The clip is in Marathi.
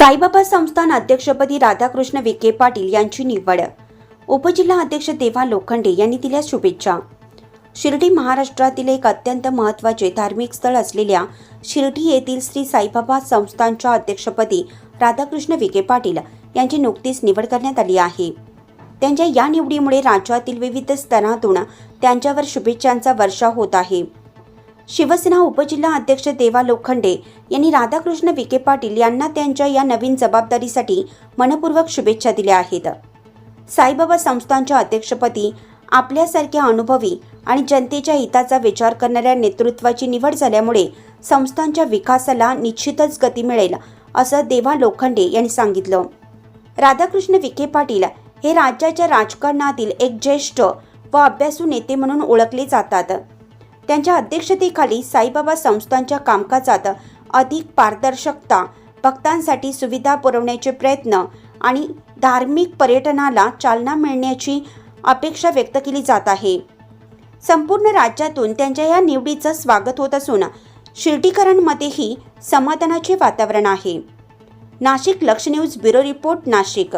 साईबाबा संस्थान अध्यक्षपदी राधाकृष्ण विखे पाटील यांची निवड. उपजिल्हा अध्यक्ष देवा लोखंडे यांनी दिल्या शुभेच्छा. शिर्डी महाराष्ट्रातील एक अत्यंत महत्त्वाचे धार्मिक स्थळ असलेल्या शिर्डी येथील श्री साईबाबा संस्थानच्या अध्यक्षपदी राधाकृष्ण विखे पाटील यांची नुकतीच निवड करण्यात आली आहे. त्यांच्या या निवडीमुळे राज्यातील विविध स्तरातून त्यांच्यावर शुभेच्छांचा वर्षाव होत आहे. शिवसेना उपजिल्हा अध्यक्ष देवा लोखंडे यांनी राधाकृष्ण विखे पाटील यांना त्यांच्या या नवीन जबाबदारीसाठी मनपूर्वक शुभेच्छा दिल्या आहेत. साईबाबा संस्थांच्या अध्यक्षपदी आपल्यासारख्या अनुभवी आणि जनतेच्या हिताचा विचार करणाऱ्या नेतृत्वाची निवड झाल्यामुळे संस्थांच्या विकासाला निश्चितच गती मिळेल असं देवा लोखंडे यांनी सांगितलं. राधाकृष्ण विखे पाटील हे राज्याच्या राजकारणातील एक ज्येष्ठ व अभ्यासू नेते म्हणून ओळखले जातात. त्यांच्या अध्यक्षतेखाली साईबाबा संस्थांच्या कामकाजात अधिक पारदर्शकता भक्तांसाठी सुविधा पुरवण्याचे प्रयत्न आणि धार्मिक पर्यटनाला चालना मिळण्याची अपेक्षा व्यक्त केली जात आहे. संपूर्ण राज्यातून त्यांच्या या निवडीचं स्वागत होत असून शिर्डीकरांमध्येही समाधानाचे वातावरण आहे. नाशिक लक्ष न्यूज ब्युरो रिपोर्ट नाशिक.